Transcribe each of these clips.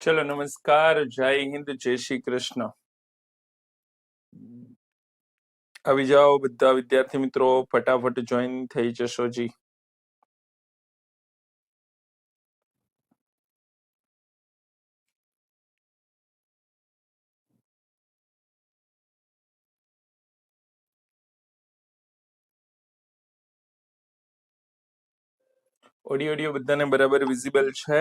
ચલો નમસ્કાર જય હિન્દ જય શ્રી કૃષ્ણ આવી જાઓ બધા વિદ્યાર્થી મિત્રો ફટાફટ જોઈન થઈ જશો જી ઓડિયો ઓડિયો બધાને બરાબર વિઝિબલ છે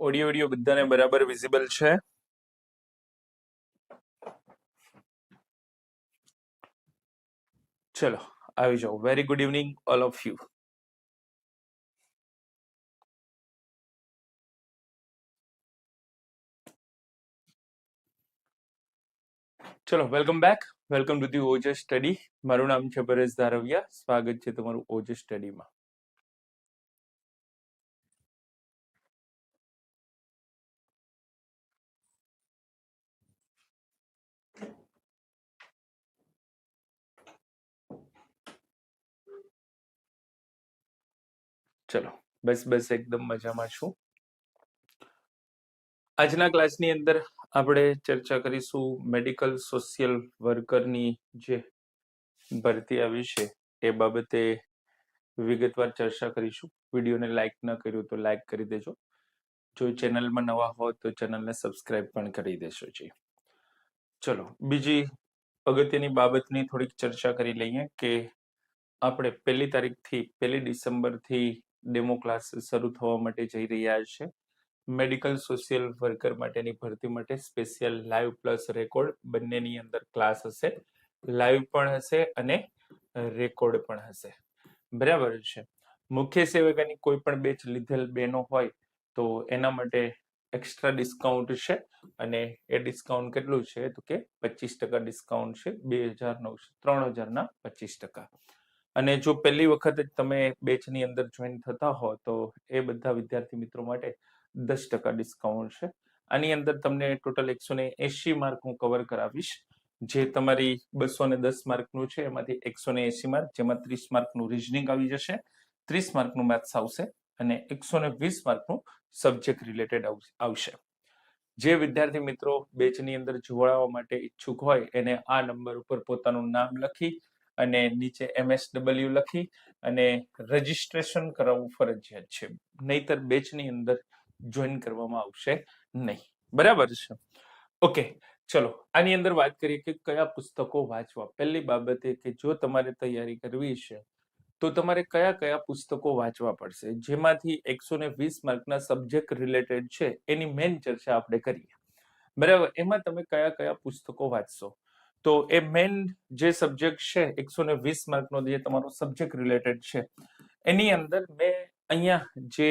ઓડિયો ઓડિયો બધાને બરાબર વિઝિબલ છે. ચલો, આવી જાઓ. Very good evening all of you ચલો welcome back welcome to the Ojas study મારું નામ છે પરેશ ધારવિયા. સ્વાગત છે તમારું ઓજસ સ્ટડીમાં ચલો, બસ બસ, એકદમ મજામાં છું. આજના ક્લાસની અંદર આપણે ચર્ચા કરીશું મેડિકલ સોશિયલ વર્કરની જે ભરતી આવી છે, એ બાબતે વિગતવાર ચર્ચા કરીશું. વિડીયોને લાઈક ન કર્યું તો લાઈક કરી દેજો. જો ચેનલમાં નવા હો તો ચેનલને સબસ્ક્રાઇબ પણ કરી દેશો જી. ચલો, બીજી અગત્યની બાબતની થોડીક ચર્ચા કરી લઈએ કે આપણે પહેલી તારીખથી, પહેલી ડિસેમ્બરથી ડેમો ક્લાસ શરૂ થવા માટે જઈ રહ્યા છે. મેડિકલ, સોશિયલ વર્કર માટેની ભરતી માટે સ્પેશિયલ લાઈવ પ્લસ રેકોર્ડ બંનેની અંદર ક્લાસ હશે. લાઈવ પણ હશે અને રેકોર્ડ પણ હશે. બરાબર છે. મુખ્ય સેવકાની કોઈ પણ બેચ લીધેલ બેનો હોય તો એના માટે એક્સ્ટ્રા ડિસ્કાઉન્ટ છે અને એ ડિસ્કાઉન્ટ કેટલું છે તો કે પચીસ ટકા ડિસ્કાઉન્ટ છે. બે હજાર નવસો, ત્રણ હજારના પચીસ ટકા. અને જો પહેલી વખત જ તમે બેચની અંદર જોઈન થતા હો, તો એ બધા વિદ્યાર્થી મિત્રો માટે દસ ટકા ડિસ્કાઉન્ટ છે. આની અંદર તમને ટોટલ એકસો ને એસી માર્ક હું કવર કરાવીશ. જે તમારી બસો ને દસ માર્કનું છે, એમાંથી એકસો ને એસી માર્ક જેમાં ત્રીસ માર્કનું રિઝનિંગ આવી જશે. ત્રીસ માર્કનું મેથ્સ આવશે અને એકસો ને વીસ માર્કનું સબ્જેક્ટ રિલેટેડ આવશે. જે વિદ્યાર્થી મિત્રો બેચની અંદર જોડાવા માટે ઈચ્છુક હોય, એને આ નંબર ઉપર પોતાનું નામ લખી અને નીચે એમએસડબલ્યુ લખી અને રજીસ્ટ્રેશન કરાવવું ફરજિયાત છે. નહીતર બેચની અંદર જોઈન કરવામાં આવશે નહીં. બરાબર છે? ઓકે ચલો, આની અંદર વાત કરીએ કે કયા પુસ્તકો વાંચવા? પહેલી બાબત એ કે જો તમારે તૈયારી કરવી છે, તો તમારે કયા કયા પુસ્તકો વાંચવા પડશે? જેમાંથી એકસો ને વીસ માર્કના સબ્જેક્ટ રિલેટેડ છે, એની મેઇન ચર્ચા આપણે કરીએ. બરાબર, એમાં તમે કયા કયા પુસ્તકો વાંચશો? તો એ મેઇન જે સબ્જેક્ટ છે, એકસો ને વીસ માર્કનો જે તમારો સબ્જેક્ટ રિલેટેડ છે, એની અંદર મેં અહીંયા જે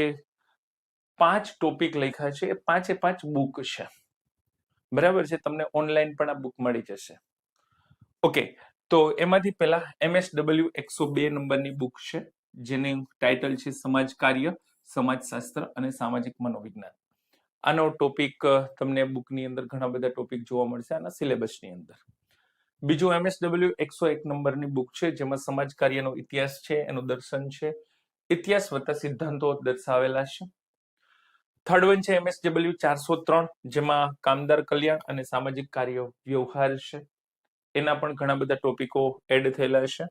પાંચ ટોપિક લખ્યા છે, એ પાંચે પાંચ બુક છે. બરાબર છે? તમને ઓનલાઈન પણ આ બુક મળી જશે. ઓકે તો એમાંથી પહેલા એમએસડબલ્યુ એકસો બે નંબરની બુક છે, જેની ટાઇટલ છે સમાજ કાર્ય સમાજશાસ્ત્ર અને સામાજિક મનોવિજ્ઞાન. આનો ટોપિક તમને બુકની અંદર ઘણા બધા ટોપિક જોવા મળશે, આના સિલેબસની અંદર. બીજું એમએસડબલ્યુ એકસો એક નંબરની બુક છે, જેમાં સમાજ કાર્યનો ઇતિહાસ છે, એનું દર્શન છે. ઇતિહાસ વત્તા સિદ્ધાંતો દર્શાવેલા છે. થર્ડ વન છે એમએસડબલ્યુ ચારસો ત્રણ, જેમાં કામદાર કલ્યાણ અને સામાજિક કાર્ય વ્યવહાર છે. એના પણ ઘણા બધા ટોપિકો એડ થયેલા છે.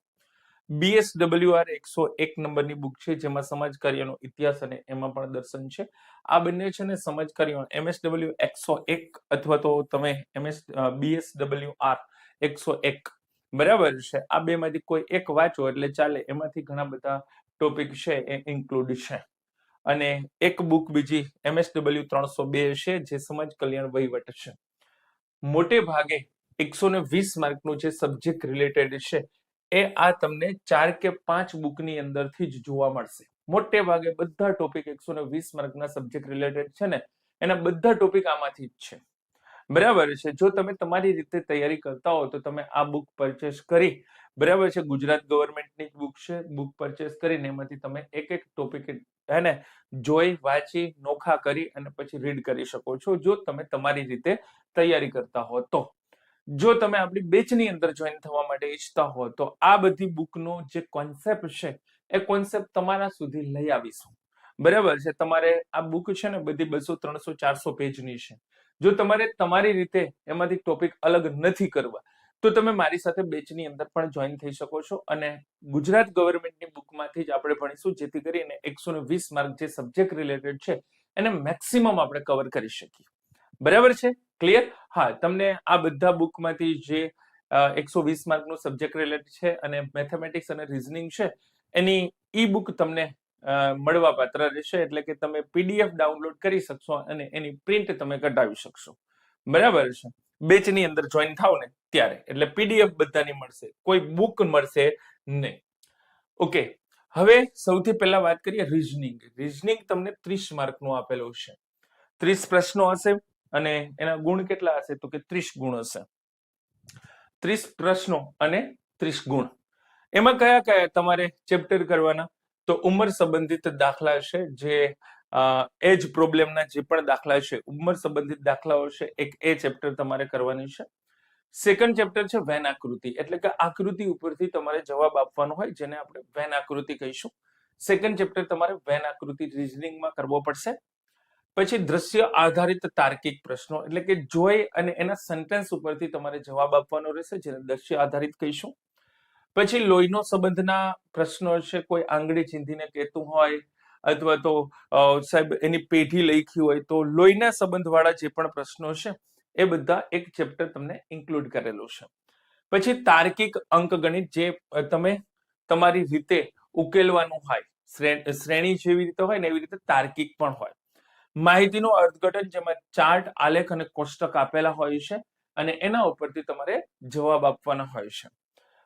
બીએસડબલ્યુ આર એકસો એક નંબરની બુક છે, જેમાં સમાજ કાર્યનો ઇતિહાસ અને એમાં પણ દર્શન છે. આ બંને છે ને સમાજ કાર્ય એમએસડબલ્યુ એકસો એક અથવા તો તમે એમએસ બીએસડબલ્યુ આર એકસો એક. બરાબર છે? આ બે માંથી કોઈ એક વાંચો એટલે ચાલે. એમાંથી ઘણા બધા ટોપિક છે એ ઇન્ક્લુડ છે. અને એક બુક બીજી એમએસડબલ્યુ ત્રણસો બે છે, જે સમાજ કલ્યાણ વહીવટ છે. મોટે ભાગે એકસો ને વીસ માર્કનું જે સબ્જેક્ટ રિલેટેડ છે, એ આ તમને ચાર કે પાંચ બુકની અંદરથી જ જોવા મળશે. મોટે ભાગે બધા ટોપિક એકસો ને વીસ માર્કના સબ્જેક્ટ રિલેટેડ છે ને, એના બધા ટોપિક આમાંથી જ છે. બરાબર છે. જો તમે તમારી રીતે તૈયારી કરતા હો, તો તમે આ બુક પરચેસ કરી, બરાબર છે, ગુજરાત ગવર્મેન્ટની બુક છે બુક પરચેસ કરીને એમાંથી તમે એક એક ટોપિક હે જોઈ, વાંચી, નોખા કરી અને પછી રીડ કરી શકો છો, જો તમે તમારી રીતે તૈયારી કરતા હો તો. જો તમે આપણી બેચની અંદર જોઈન થવા માટે ઈચ્છતા હો, તો આ બધી બુકનો જે કોન્સેપ્ટ છે, એ કોન્સેપ્ટ તમારા સુધી લઈ આવીશું. બરાબર છે, તમારે આ બુક છે ને બધી બસો, ત્રણસો, ચારસો પેજની છે. જો તમારે તમારી રીતે એમાંથી ટોપિક અલગ નથી કરવા, તો તમે મારી સાથે બેચની અંદર પણ જોઈન થઈ શકો છો અને ગુજરાત ગવર્મેન્ટની બુકમાંથી જ આપણે ભણીશું, જેથી કરીને એકસો ને વીસ માર્ક જે સબ્જેક્ટ રિલેટેડ છે, એને મેક્સિમમ આપણે કવર કરી શકીએ. બરાબર છે? ક્લિયર હા, તમને આ બધા બુકમાંથી જે એકસો વીસ માર્કનું સબ્જેક્ટ રિલેટેડ છે અને મેથેમેટિક્સ અને રિઝનિંગ છે, એની ઈ બુક તમને મળવા પાત્ર રહેશે એટલે કે તમે પીડીએફ ડાઉનલોડ કરી શકશો અને એની પ્રિન્ટ તમે કઢાવી શકશો. બરાબર છે? બેચની અંદર જોઈન થાવ ને ત્યારે, એટલે પીડીએફ બધાની મળશે. કોઈ બુક મળશે નહીં. ઓકે, હવે સૌથી પહેલા વાત કરીએ રીઝનિંગ. રીઝનિંગ તમને ત્રીસ માર્કનું આપેલું છે ત્રીસ પ્રશ્નો હશે અને એના ગુણ કેટલા હશે? તો કે ત્રીસ ગુણ હશે. ત્રીસ પ્રશ્નો અને ત્રીસ ગુણ. એમાં કયા કયા તમારે ચેપ્ટર કરવાના? તો ઉંમર સંબંધિત દાખલા છે જે એજ પ્રોબ્લેમના જે પણ દાખલા છે, ઉંમર સંબંધિત દાખલાઓ છે, એક એ ચેપ્ટર તમારે કરવાની છે. સેકન્ડ ચેપ્ટર છે વેન આકૃતિ, એટલે કે આકૃતિ ઉપરથી તમારે જવાબ આપવાનો હોય, જેને આપણે વેન આકૃતિ કહીશું. સેકન્ડ ચેપ્ટર તમારે વેન આકૃતિ રિઝનિંગમાં કરવો પડશે. પછી દ્રશ્ય આધારિત તાર્કિક પ્રશ્નો, એટલે કે જોઈ અને એના સેન્ટેન્સ ઉપરથી તમારે જવાબ આપવાનો રહેશે, જેને દ્રશ્ય આધારિત કહીશું. પછી લોહીનો સંબંધના પ્રશ્નો છે, કોઈ આંગળી ચીંધીને કહેતું હોય અથવા તો સાહેબ, એની પેઢી લખી હોય તો લોહીના સંબંધવાળા જે પણ પ્રશ્નો છે, એ બધા એક ચેપ્ટર તમને ઇન્ક્લુડ કરેલું છે. પછી તાર્કિક અંકગણિત જે તમે તમારી રીતે ઉકેલવાનું હોય શ્રેણી જેવી રીતે હોય ને એવી રીતે તાર્કિક પણ હોય. માહિતીનું અર્થઘટન જેમાં ચાર્ટ, આલેખ અને કોષ્ટક આપેલા હોય છે અને એના ઉપરથી તમારે જવાબ આપવાના હોય છે.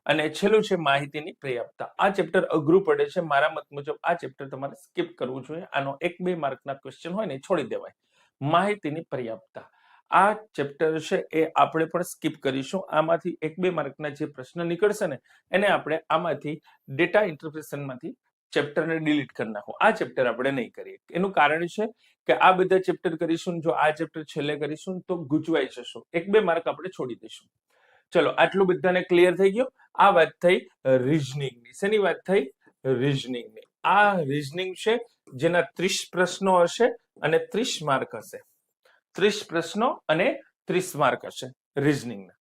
અને છેલ્લું છે માહિતીની પર્યાપ્તતા આ ચેપ્ટર અઘરું પડે છે. મારા મત મુજબ આ ચેપ્ટર તમારે સ્કીપ કરવું જોઈએ. આનો એક બે માર્કના ક્વેશ્ચન હોય ને છોડી દેવાય. માહિતીની પર્યાપ્તતા આ ચેપ્ટર છે એ આપણે પણ સ્કીપ કરીશું. આમાંથી એક બે માર્કના જે પ્રશ્ન નીકળશે ને, એને આપણે આમાંથી ડેટા ઇન્ટરપ્રિટેશનમાંથી ચેપ્ટરને ડિલીટ કરી નાખો. આ ચેપ્ટર આપણે નહીં કરીએ. એનું કારણ છે કે આ બધા ચેપ્ટર કરીશું જો આ ચેપ્ટર છેલ્લે કરીશું તો ગૂંચવાઈ જશો. એક બે માર્ક આપણે છોડી દઈશું. ચલો, આટલું બધાને ક્લિયર થઈ ગયું. આ વાત થઈ રિઝનિંગની શેની વાત થઈ? રિઝનિંગની આ રિઝનિંગ છે, જેના ત્રીસ પ્રશ્નો હશે અને ત્રીસ માર્ક હશે. ત્રીસ પ્રશ્નો અને ત્રીસ માર્ક હશે રિઝનિંગના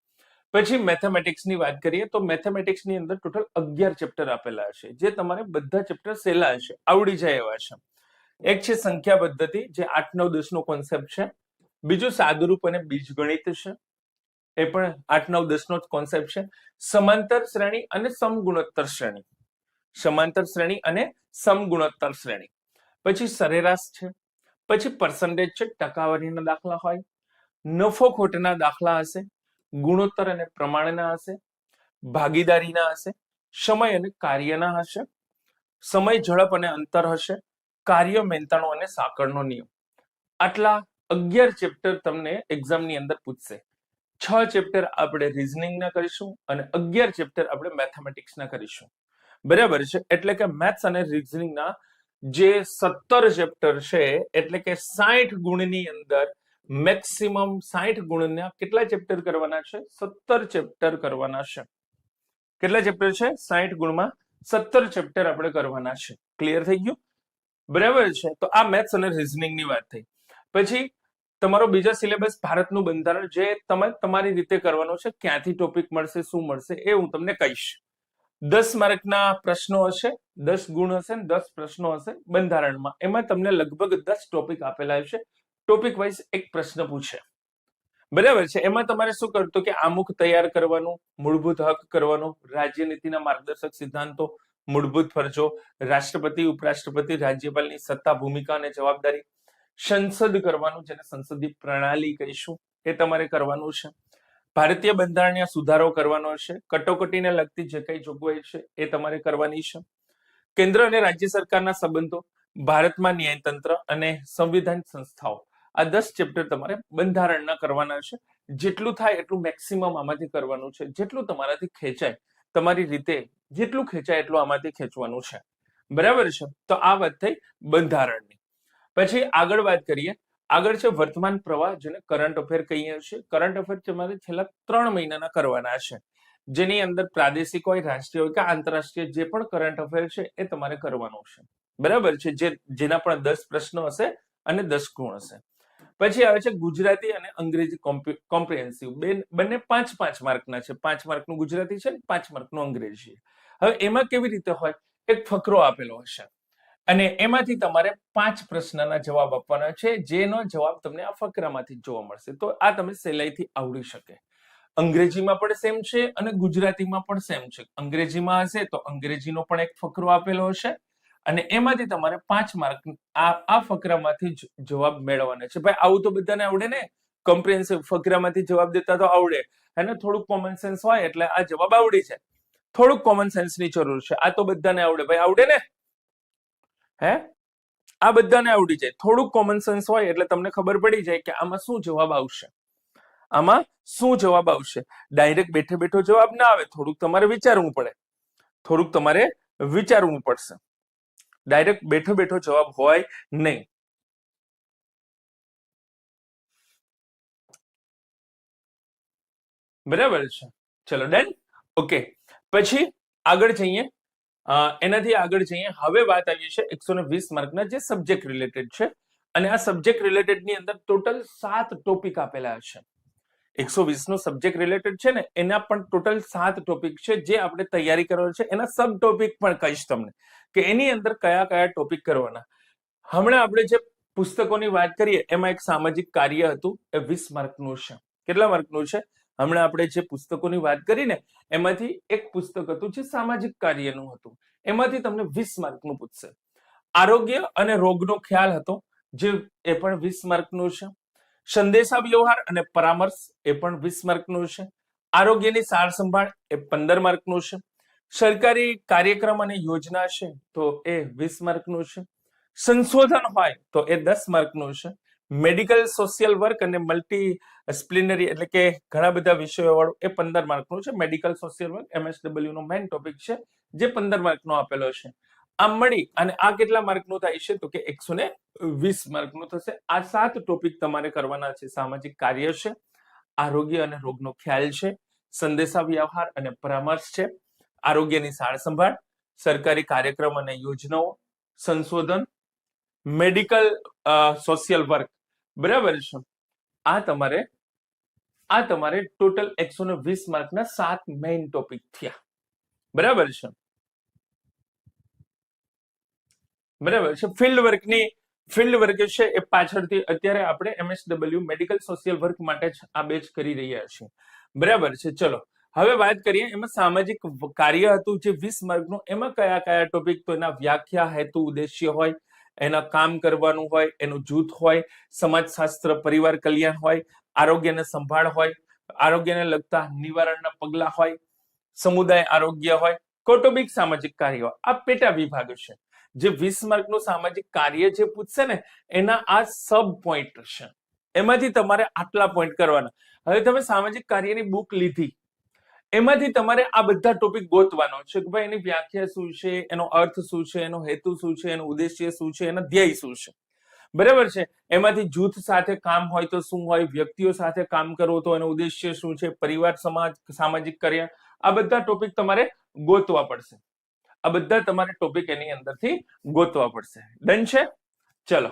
પછી મેથેમેટિક્સની વાત કરીએ, તો મેથેમેટિક્સની અંદર ટોટલ અગિયાર ચેપ્ટર આપેલા હશે, જે તમારે બધા ચેપ્ટર સહેલા હશે. આવડી જાય એવા છે. એક છે સંખ્યા પદ્ધતિ, જે આઠ, નવ દસ નો કોન્સેપ્ટ છે. બીજું સાદુરૂપ અને બીજગણિત છે. એ પણ આઠ, નવ, દસ નો જ કોન્સેપ્ટ છે. સમાંતર શ્રેણી અને સમગુણોત્તર શ્રેણી. સમાંતર શ્રેણી અને સમગુણોત્તર શ્રેણી. પછી સરેરાશ છે. પછી પર્સન્ટેજ છે. ટકાવારીના દાખલા હોય. નફો ખોટના દાખલા હશે. ગુણોત્તર અને પ્રમાણના હશે. ભાગીદારીના હશે. સમય અને કાર્યના હશે. સમય, ઝડપ અને અંતર હશે. કાર્ય મેંતાણો અને સાંકળનો નિયમ. આટલા અગિયાર ચેપ્ટર તમને એક્ઝામની અંદર પૂછશે. છ ચેપ્ટર આપણે રિઝનિંગના કરીશું અને અગિયાર ચેપ્ટર આપણે મેથેમેટિક્સના કરીશું. બરાબર છે? એટલે કે મેથ્સ અને રિઝનિંગના જે સત્તર ચેપ્ટર છે, એટલે કે સાઠ ગુણની અંદર મેક્સિમમ સાઠ ગુણના કેટલા ચેપ્ટર કરવાના છે? સત્તર ચેપ્ટર કરવાના છે. કેટલા ચેપ્ટર છે? સાઠ ગુણમાં સત્તર ચેપ્ટર આપણે કરવાના છે. ક્લિયર થઈ ગયું? બરાબર છે? તો આ મેથ્સ અને રિઝનિંગની વાત થઈ. પછી તમારો બીજા સિલેબસ ભારતનું બંધારણ જે તમે તમારી રીતે કરવાનો છે, ક્યાંથી ટોપિક મળશે, શું મળશે એ હું તમને કહીશ. દસ માર્કના પ્રશ્નો હશે, દસ ગુણ હશે ને દસ પ્રશ્નો હશે બંધારણમાં. એમાં તમને લગભગ દસ ટોપિક આપેલા હશે ટોપિક વાઇઝ એક પ્રશ્ન પૂછે. બરાબર છે? એમાં તમારે શું કરતું કે આમુખ તૈયાર કરવાનું, મૂળભૂત હક કરવાનો, રાજ્યનીતિના માર્ગદર્શક સિદ્ધાંતો, મૂળભૂત ફરજો, રાષ્ટ્રપતિ, ઉપરાષ્ટ્રપતિ, રાજ્યપાલની સત્તા, ભૂમિકા અને જવાબદારી સંસદ કરવાનું, જેને સંસદીય પ્રણાલી કહીશું, એ તમારે કરવાનું છે. ભારતીય બંધારણીય સુધારો કરવાનો છે. કટોકટીને લગતી જે કઈ જોગવાઈ છે, એ તમારે કરવાની છે. કેન્દ્ર અને રાજ્ય સરકારના સંબંધો, ભારતમાં ન્યાયતંત્ર અને સંવિધાન સંસ્થાઓ, આ દસ ચેપ્ટર તમારે બંધારણના કરવાના છે. જેટલું થાય એટલું મેક્સિમમ આમાંથી કરવાનું છે. જેટલું તમારાથી ખેંચાય, તમારી રીતે જેટલું ખેંચાય એટલું આમાંથી ખેંચવાનું છે. બરાબર છે? તો આ વાત થઈ બંધારણની. પછી આગળ વાત કરીએ. આગળ છે વર્તમાન પ્રવાહ જેને કરંટ અફેર કહીએ છીએ. કરંટ અફેર તમારે છેલ્લા ત્રણ મહિનાના કરવાના છે. જેની અંદર પ્રાદેશિક હોય, રાષ્ટ્રીય હોય કે આંતરરાષ્ટ્રીય જે પણ કરંટ અફેર છે એ તમારે કરવાનું છે. બરાબર છે? જે, જેના પણ દસ પ્રશ્નો હશે અને દસ ગુણ હશે. પછી આવે છે ગુજરાતી અને અંગ્રેજી કોમ્પ્રિહેન્સિવ બંને પાંચ પાંચ માર્કના છે. પાંચ માર્કનું ગુજરાતી છે પાંચ માર્કનું અંગ્રેજી હવે એમાં કેવી રીતે હોય? એક ફકરો આપેલો હશે. અને એમાંથી તમારે પાંચ પ્રશ્નના જવાબ આપવાના છે, જેનો જવાબ તમને આ ફકરામાંથી જોવા મળશે. તો આ તમે સહેલાઈથી આવડી શકે. અંગ્રેજીમાં પણ સેમ છે અને ગુજરાતીમાં પણ સેમ છે. અંગ્રેજીમાં હશે તો અંગ્રેજીનો પણ એક ફકરો આપેલો હશે અને એમાંથી તમારે પાંચ માર્ક આ આ ફકરામાંથી જવાબ મેળવવાના છે. ભાઈ, આવું તો બધાને આવડે ને? કોમ્પ્રિહેન્સિવ ફકરામાંથી જવાબ દેતા તો આવડે. અને થોડુંક કોમન સેન્સ હોય એટલે આ જવાબ આવડી છે થોડુંક કોમન સેન્સની જરૂર છે. આ તો બધાને આવડે. ભાઈ, આવડે ને? હે? આ બધાને આવડી જાય. થોડુંક કોમન સેન્સ હોય એટલે તમને ખબર પડી જાય કે આમાં શું જવાબ આવશે. આમાં શું જવાબ આવશે? ડાયરેક્ટ બેઠે બેઠો જવાબ ના આવે. થોડુંક તમારે વિચારવું પડે. થોડુંક તમારે વિચારવું પડશે. ડાયરેક્ટ બેઠો બેઠો જવાબ હોય નહીં. બરાબર છે. ચલો ડન ઓકે પછી આગળ જઈએ. એનાથી આગળ જઈએ. હવે વાત આવી છે એકસો ને વીસ માર્કના જે સબ્જેક્ટ રિલેટેડ છે. અને આ સબ્જેક્ટ રિલેટેડની અંદર ટોટલ સાત ટોપિક આપેલા છે. એકસો વીસ નો સબ્જેક્ટ રિલેટેડ છે ને, એના પણ ટોટલ સાત ટોપિક છે જે આપણે તૈયારી કરવાની છે. એના સબ ટોપિક પણ કહીશ તમને કે એની અંદર કયા કયા ટોપિક કરવાના. હમણાં આપણે જે પુસ્તકોની વાત કરીએ, એમાં એક સામાજિક કાર્ય હતું, એ વીસ માર્કનું છે. કેટલા માર્કનું છે? હમણાં આપણે જે પુસ્તકોની વાત કરી ને, એમાંથી એક પુસ્તક હતું જે સામાજિક કાર્યનું હતું. એમાંથી તમને વીસ માર્કનું પૂછશે. આરોગ્ય અને રોગનો ખ્યાલ હતો, જે એ પણ વીસ માર્કનો છે. સંદેશા વ્યવહાર અને પરામર્શ એ પણ વીસ માર્કનો છે. આરોગ્યની સાર સંભાળ એ પંદર માર્કનો છે. સરકારી કાર્યક્રમ અને યોજના છે તો એ વીસ માર્કનો છે. સંશોધન હોય તો એ દસ માર્કનો છે. મેડિકલ, સોશિયલ વર્ક અને મલ્ટી સ્પ્લિનરી એટલે કે ઘણા બધા વિષયો વાળું એ પંદર માર્કનું છે. મેડિકલ, સોશિયલ વર્ક, એમએસડબલ્યુ નો મેઇન ટોપિક છે, જે પંદર માર્કનો આપેલો છે. આમ મળી અને આ કેટલા માર્કનું થાય છે તો કે એકસો ને વીસ માર્કનું થશે. આ સાત ટોપિક તમારે કરવાના છે. સામાજિક કાર્ય છે, આરોગ્ય અને રોગનો ખ્યાલ છે સંદેશા વ્યવહાર અને પરામર્શ છે, આરોગ્યની સાર સંભાળ, સરકારી કાર્યક્રમ અને યોજનાઓ, સંશોધન, મેડિકલ સોશિયલ વર્ક બરાબર છે. આ તમારે આ તમારે ટોટલ એકસો ને વીસ માર્કના સાત મેઇન ટોપિક થયા. બરાબર છે. બરાબર છે. ફિલ્ડ વર્કની ફિલ્ડ વર્ક છે એ પાછળથી અત્યારે આપણે એમએસડબલ્યુ મેડિકલ સોશિયલ વર્ક માટે જ આ બેચ કરી રહ્યા છીએ. બરાબર છે. ચલો, હવે વાત કરીએ એમાં સામાજિક કાર્ય હતું જે વીસ માર્કનું, એમાં કયા કયા ટોપિક તો એના વ્યાખ્યા હેતુ, ઉદ્દેશ્ય હોય એના કામ કરવાનું હોય, એનું જૂથ હોય, સમાજશાસ્ત્ર, પરિવાર કલ્યાણ હોય, આરોગ્યને સંભાળ હોય, આરોગ્યને લગતા નિવારણના પગલા હોય, સમુદાય આરોગ્ય હોય, કૌટુંબિક સામાજિક કાર્ય આ પેટા વિભાગ છે. જે વીસ માર્કનું સામાજિક કાર્ય જે પૂછશે ને, એના આ સબ પોઈન્ટ છે. એમાંથી તમારે આટલા પોઈન્ટ કરવાના. હવે તમે સામાજિક કાર્યની બુક લીધી. એમાંથી તમારે આ બધા ટોપિક ગોતવાનો છે કે ભાઈ એની વ્યાખ્યા શું છે, એનો અર્થ શું છે, એનો હેતુ શું છે, એનો ઉદ્દેશ્ય શું છે, એનો ધ્યેય શું છે. બરાબર છે? એમાંથી જૂથ સાથે કામ હોય તો શું હોય, વ્યક્તિઓ સાથે કામ કરવો તો એનો ઉદ્દેશ્ય શું છે, પરિવાર, સમાજ, સામાજિક કાર્ય આ બધા ટોપિક તમારે ગોતવા પડશે. આ બધા તમારે ટોપિક એની અંદરથી ગોતવા પડશે. ડન છે? ચલો.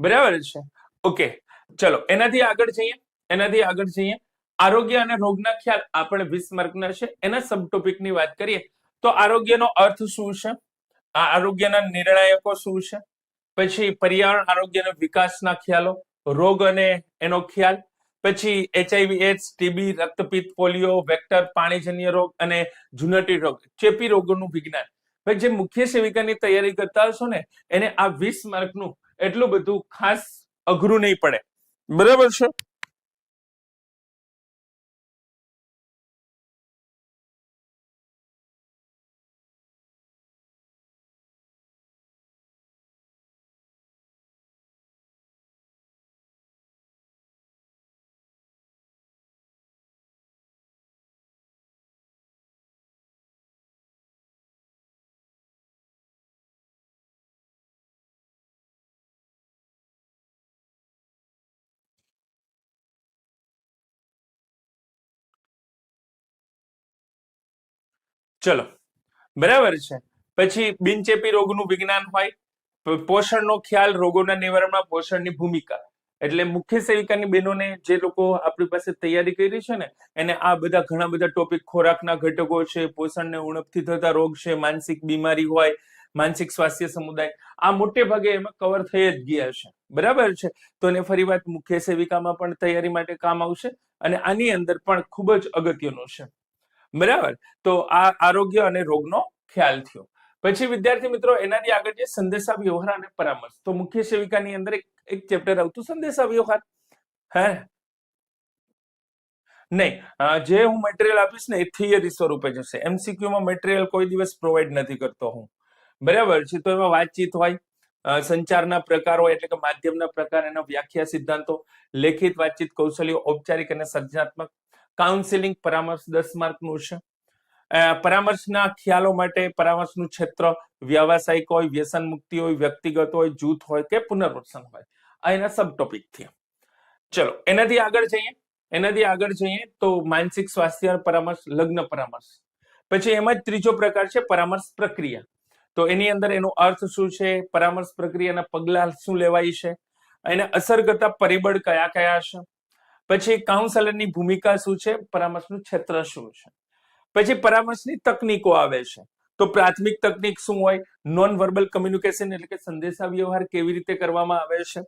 બરાબર છે? ઓકે ચલો, એનાથી આગળ જઈએ? એનાથી આગળ જઈએ? આરોગ્ય અને રોગના ખ્યાલ આપણે વીસ છે. એના સબ ટોપિકની વાત કરીએ તો આરોગ્યનો અર્થ શું છે? આ આરોગ્યના નિર્ણાયકો શું છે? પછી પર્યાવરણ આરોગ્યના વિકાસના ખ્યાલો, રોગ અને એનો ખ્યાલ, પછી એચઆઈવી એડ્સ ટીબી રક્તપિત્ત, પોલિયો, વેક્ટર, પાણીજન્ય રોગ અને જુનટી રોગ, ચેપી રોગોનું વિજ્ઞાન. ભાઈ, જે મુખ્ય સેવિકાની તૈયારી કરતા હશો ને, એને આ વીસ માર્કનું એટલું બધું ખાસ અઘરું નહીં પડે. બરાબર છે? ચલો. બરાબર છે. પછી બિનચેપી રોગનું વિજ્ઞાન હોય પોષણનો ખ્યાલ રોગોના નિવારણમાં પોષણની ભૂમિકા. એટલે મુખ્ય સેવિકાની બહેનોને જે લોકો આપણી પાસે તૈયારી કરી છે ને, એને આ બધા ઘણા બધા ટોપિક ખોરાકના ઘટકો છે, પોષણને ઉણપથી થતા રોગ છે, માનસિક બીમારી હોય, માનસિક સ્વાસ્થ્ય સમુદાય, આ મોટે ભાગે એમાં કવર થઈ જ ગયા છે. બરાબર છે? તો એને ફરી વાત મુખ્ય સેવિકામાં પણ તૈયારી માટે કામ આવશે અને આની અંદર પણ ખૂબ જ અગત્યનું છે. બરાબર? તો આ આરોગ્ય અને રોગનો ખ્યાલ થયો. પછી વિદ્યાર્થી મિત્રો એનાથી આગળ છે સંદેશા વ્યવહાર અને પરામર્શ. તો મુખ્ય સેવિકાની અંદર એક ચેપ્ટર આવતું સંદેશા વ્યવહાર હે? નહીં. જે હું મટીરિયલ આપીશ ને એ થિયરી સ્વરૂપે જશે. એમસીક્યુમાં મટીરિયલ કોઈ દિવસ પ્રોવાઈડ નથી કરતો હું. બરાબર? છે તો એમાં વાતચીત હોય સંચારના પ્રકાર હોય, એટલે કે માધ્યમના પ્રકાર, એના વ્યાખ્યા સિદ્ધાંતો, લેખિત વાતચીત કૌશલ્યો, ઔપચારિક અને સર્જનાત્મક કાઉન્સેલિંગ પરામર્શ દસ માર્કનું છે પરામર્શના ખ્યાલો માટે પરામર્શનું ક્ષેત્ર વ્યાવસાયિક હોય વ્યસન મુક્તિ હોય, વ્યક્તિગત હોય, જૂથ હોય કે પુનર્વસન હોય. આ એના સબ ટોપિકથી ચલો, એનાથી આગળ જઈએ. એનાથી આગળ જઈએ તો માનસિક સ્વાસ્થ્ય પરામર્શ, લગ્ન પરામર્શ. પછી એમાં જ ત્રીજો પ્રકાર છે પરામર્શ પ્રક્રિયા. તો એની અંદર એનો અર્થ શું છે? પરામર્શ પ્રક્રિયાના પગલા શું લેવાય છે? એને અસર કરતા પરિબળ કયા કયા છે પછી કાઉન્સેલરની ભૂમિકા શું છે? પરામર્શનું ક્ષેત્ર શું છે? પછી પરામર્શની તકનીકો આવે છે. તો પ્રાથમિક તકનીક શું હોય? નોન વર્બલ કમ્યુનિકેશન એટલે કે સંદેશા વ્યવહાર કેવી રીતે કરવામાં આવે છે?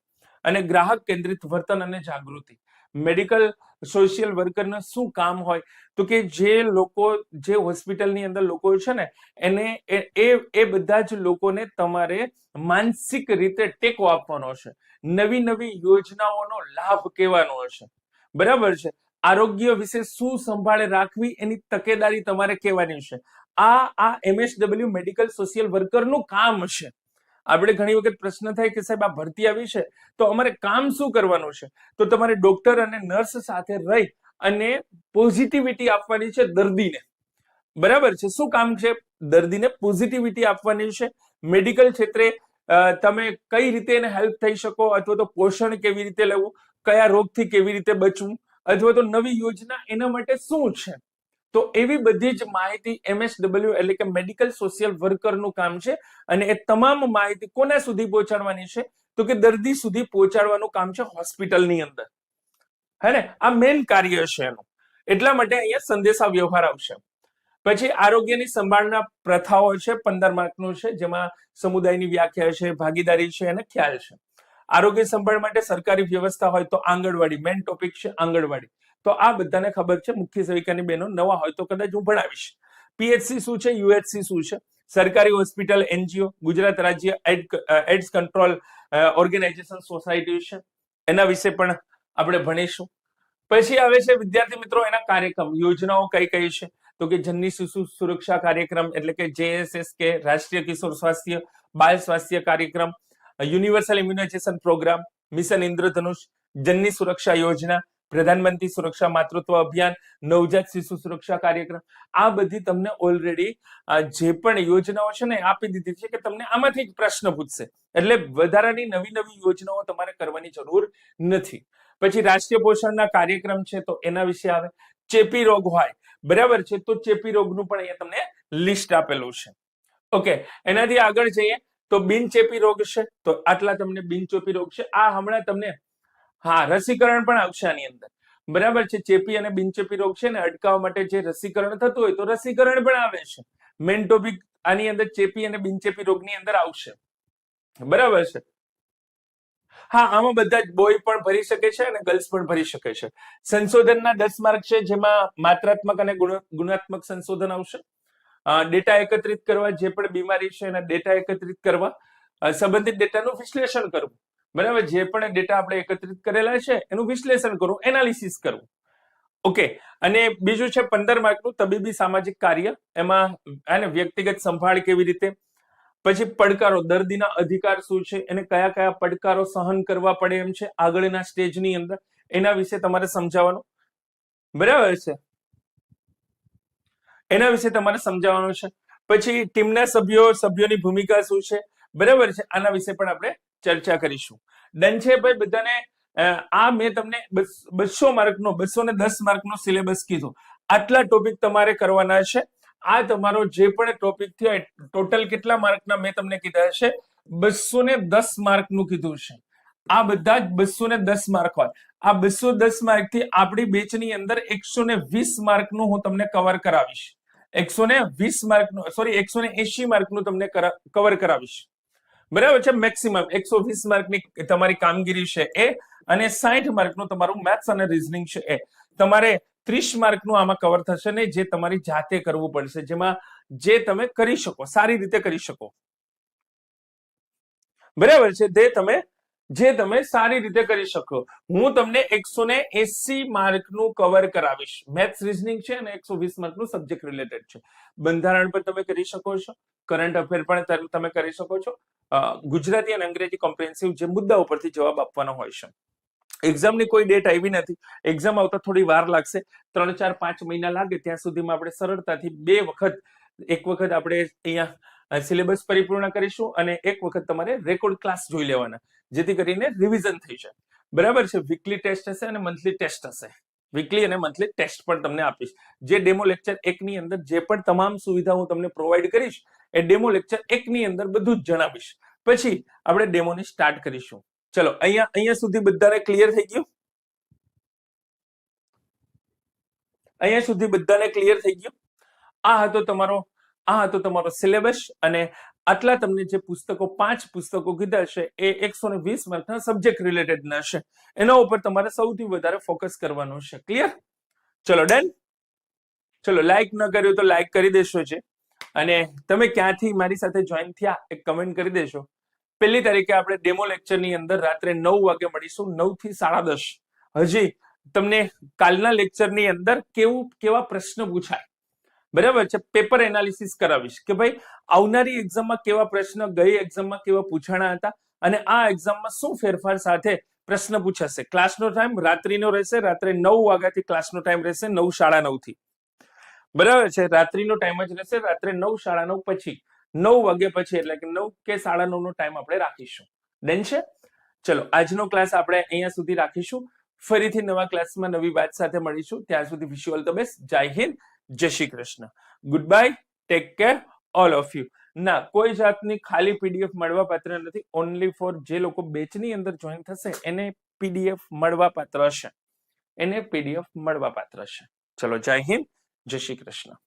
અને ગ્રાહક કેન્દ્રિત વર્તન અને જાગૃતિ. મેડિકલ સોશિયલ વર્કરનું શું કામ હોય? તો કે જે લોકો, જે હોસ્પિટલની અંદર લોકો છે ને, એને એ, એ- બધા જ લોકોને તમારે માનસિક રીતે ટેકો આપવાનો છે. નવી નવી યોજનાઓનો લાભ કહેવાનો હશે બરાબર છે? આરોગ્ય વિશે શું સંભાળે રાખવી એની તકેદારી તમારે કહેવાની છે. આ આ એમએસડબલ્યુ મેડિકલ સોશિયલ વર્કરનું કામ છે. આપણે ઘણી વખત પ્રશ્ન થાય કે સાહેબ આ ભરતી આવી છે? તો અમારે કામ શું કરવાનું છે? તો તમારે ડોક્ટર અને નર્સ સાથે રહી અને પોઝિટિવિટી આપવાની છે દર્દીને. બરાબર છે? શું કામ છે? દર્દીને પોઝિટિવિટી આપવાની છે. મેડિકલ ક્ષેત્રે તમે કઈ રીતે એને હેલ્પ થઈ શકો? અથવા તો પોષણ કેવી રીતે લેવું? કયા રોગથી કેવી રીતે બચવું, અથવા તો નવી યોજના એના માટે શું છે? તો એવી બધી જ માહિતી એમએસડબલ્યુ એટલે કે મેડિકલ સોશિયલ વર્કરનું કામ છે અને એ તમામ માહિતી કોના સુધી પહોંચાડવાની છે? તો કે દર્દી સુધી પહોંચાડવાનું કામ છે હોસ્પિટલની અંદર. હે ને? આ મેઇન કાર્ય છે એનું. એટલા માટે અહીંયા સંદેશા વ્યવહાર આવશે. પછી આરોગ્યની સંભાળના પ્રથાઓ છે, પંદર માર્કનું છે, જેમાં સમુદાયની વ્યાખ્યા છે, ભાગીદારી છે અને ખ્યાલ છે. આરોગ્ય સંભાળ માટે સરકારી વ્યવસ્થા હોય તો આંગણવાડી મેઇન ટોપિક છે આંગણવાડી. તો આ બધાને ખબર છે, મુખ્ય સેવિકાની બહેનો નવા હોય તો કદાચ હું ભણાવીશ. પીએચસી શું છે, યુએચસી શું છે? સરકારી હોસ્પિટલ, એનજીઓ, ગુજરાત રાજ્ય એડ્સ કંટ્રોલ ઓર્ગેનાઇઝેશન સોસાયટી છે. એના વિશે પણ આપણે ભણીશું. પછી આવે છે, વિદ્યાર્થી મિત્રો, એના કાર્યક્રમ. યોજનાઓ કઈ કઈ છે? તો કે જનની શિશુ સુરક્ષા કાર્યક્રમ, એટલે કે જેએસએસ કે રાષ્ટ્રીય કિશોર સ્વાસ્થ્ય બાલ સ્વાસ્થ્ય કાર્યક્રમ universal immunisation programme mission Indradhanush Janani Suraksha Yojana પ્રધાનમંત્રી સુરક્ષા માતૃત્વ અભિયાન નવજાત શિશુ સુરક્ષા કાર્યક્રમ આ બધી તમને ઓલરેડી જે પણ યોજનાઓ છે ને આપી દીધી છે કે તમને આમાંથી જ પ્રશ્ન પૂછશે. એટલે વધારાની નવી નવી યોજનાઓ તમારે કરવાની જરૂર નથી. પછી રાષ્ટ્રીય પોષણના કાર્યક્રમ છે તો એના વિશે આવે. ચેપી રોગ હોય, બરાબર છે? તો ચેપી રોગનું પણ અહીંયા તમને લિસ્ટ આપેલું છે. ઓકે એનાથી આગળ જઈએ. તો બિનચેપી રોગ છે? તો આટલા તમને બિનચેપી રોગ છે. આ હમણાં તમને, હા, રસીકરણ પણ આવશે આની અંદર. બરાબર છે? ચેપી અને બિનચેપી રોગ છે ને, અટકાવવા માટે જે રસીકરણ થતું હોય તો રસીકરણ પણ આવે છે. મેઇન ટોપિક આની અંદર ચેપી અને બિનચેપી રોગની અંદર આવશે. બરાબર છે? હા, આમાં બધા જ બોય પણ ભરી શકે છે અને ગર્લ્સ પણ ભરી શકે છે. સંશોધનના દસ માર્ક છે જેમાં માત્રાત્મક અને ગુણાત્મક સંશોધન આવશે. ડેટા એકત્રિત કરવા, જે પણ બીમારી છે એના ડેટા એકત્રિત કરવા સંબંધિત ડેટાનું વિશ્લેષણ કરવું. બરાબર? જે પણ ડેટા આપણે એકત્રિત કરેલા છે, એનું વિશ્લેષણ કરવું એનાલિસિસ કરવું. ઓકે અને બીજું છે પંદર માર્કનું તબીબી સામાજિક કાર્ય. એમાં એને વ્યક્તિગત સંભાળ કેવી રીતે? પછી પડકારો, દર્દીના અધિકાર શું છે? એને કયા કયા પડકારો સહન કરવા પડે એમ છે? આગળના સ્ટેજની અંદર. એના વિશે તમારે સમજાવવાનું. બરાબર છે? એના વિશે તમારે સમજાવવાનું છે. પછી ટીમના સભ્યો, સભ્યોની ભૂમિકા શું છે? બરાબર છે? આના વિશે પણ આપણે ચર્ચા કરીશું. ડન છે ભાઈ બધાને? આ મેં તમને બસો માર્કનો બસો ને દસ માર્કનો સિલેબસ કીધો. આટલા ટોપિક તમારે કરવાના છે. આ તમારો જે પણ ટોપિક થયો ટોટલ કેટલા માર્કના મેં તમને કીધા છે બસો ને દસ માર્કનું કીધું છે. આ બધા જ બસો ને દસ માર્ક હોય. આ બસો દસ માર્કથી આપણી બેચની અંદર એકસો ને વીસ માર્કનું હું તમને કવર કરાવીશ. એકસો ને વીસ માર્કનું સોરી એકસો ને એસી માર્કનું તમને કવર કરાવીશ. બરાબર છે? મેક્સિમમ એકસો વીસ માર્કની તમારી કામગીરી છે એ અને સાઠ માર્કનું તમારું મેથ્સ અને રીઝનિંગ છે એ. તમારે ત્રીસ માર્કનું આમાં કવર થશે ને જે તમારી જાતે કરવું પડશે. જેમાં જે તમે કરી શકો, સારી રીતે કરી શકો. બરાબર છે? તે તમે જે તમે સારી રીતે કરી શકો. હું તમને એકસો ને એસી માર્કનું કવર કરાવીશ. મેથ્સ રીઝનિંગ છે અને એકસો વીસ માર્કનું સબ્જેક્ટ રિલેટેડ છે. બંધારણ પણ તમે કરી શકો છો. કરંટ અફેર પણ તમે કરી શકો છો. ગુજરાતી અને અંગ્રેજી કોમ્પ્રિહેન્સિવ જે મુદ્દા ઉપરથી જવાબ આપવાનો હોય છે. એક્ઝામની કોઈ ડેટ આવી નથી. એક્ઝામ આવતા થોડી વાર લાગશે. ત્રણ ચાર પાંચ મહિના લાગે ત્યાં સુધીમાં આપણે સરળતાથી બે વખત, એક વખત આપણે અહીંયા સિલેબસ પરિપૂર્ણ કરીશું અને એક વખત તમારે રેકોર્ડ ક્લાસ જોઈ લેવાના, જેથી કરીને રિવિઝન થઈ જાય. બરાબર છે? વીકલી ટેસ્ટ હશે અને મંથલી ટેસ્ટ હશે. વીકલી અને મંથલી ટેસ્ટ પણ તમને આપીશ. જે ડેમો લેક્ચર એકની અંદર જે પણ તમામ સુવિધા હું તમને પ્રોવાઈડ કરીશ, એ ડેમો લેક્ચર એકની અંદર બધું જ જણાવીશ. પછી આપણે ડેમોની સ્ટાર્ટ કરીશું. ચલો, અહીંયા અહીંયા સુધી બધાને ક્લિયર થઈ ગયું? અહીંયા સુધી બધાને ક્લિયર થઈ ગયું? આ હતો તમારો આ હતો તમારો સિલેબસ અને આટલા તમને જે પુસ્તકો, પાંચ પુસ્તકો કીધા છે, એ એકસો ને વીસ માર્કના સબ્જેક્ટ રિલેટેડ ના છે. એના ઉપર તમારે સૌથી વધારે ફોકસ કરવાનું છે. ક્લિયર ચલો ડન ચલો લાઈક ન કર્યું તો લાઈક કરી દેશો છે અને તમે ક્યાંથી મારી સાથે જોઈન થયા, એક કમેન્ટ કરી દેશો પહેલી તારીખે આપણે ડેમો લેક્ચરની અંદર રાત્રે નવ વાગે મળીશું, નવથી સાડા દસ. હજી તમને કાલના લેક્ચરની અંદર કેવું, કેવા પ્રશ્ન પૂછાય? બરાબર છે? પેપર એનાલિસિસ કરાવીશ કે ભાઈ આવનારી એક્ઝામમાં કેવા પ્રશ્ન, ગઈ એક્ઝામમાં કેવા પૂછાણા હતા અને આ એક્ઝામમાં શું ફેરફાર સાથે પ્રશ્ન પૂછાશે? ક્લાસનો ટાઈમ રાત્રિનો રહેશે, રાત્રે નવ વાગ્યાથી ક્લાસનો ટાઈમ રહેશે, નવ સાડા નવથી બરાબર છે? રાત્રિનો ટાઈમ જ રહેશે, રાત્રે નવ સાડા નવ પછી. નવ વાગ્યા પછી એટલે કે નવ કે સાડા નવ નો ટાઈમ આપણે રાખીશું. ડન છે? ચલો, આજનો ક્લાસ આપણે અહીંયા સુધી રાખીશું. ફરીથી નવા ક્લાસમાં નવી વાત સાથે મળીશું. ત્યાં સુધી વિશ all the best Jai Hind, Jai Shri Krishna. Good bye take care all of you ના, કોઈ જાતની ખાલી પીડીએફ મળવા પાત્ર નથી. ઓનલી ફોર જે લોકો બેચની અંદર જોઈન થશે, એને પીડીએફ મળવા પાત્ર હશે. એને પીડીએફ મળવા પાત્ર છે ચલો, જય હિન્દ, જય શ્રી કૃષ્ણ.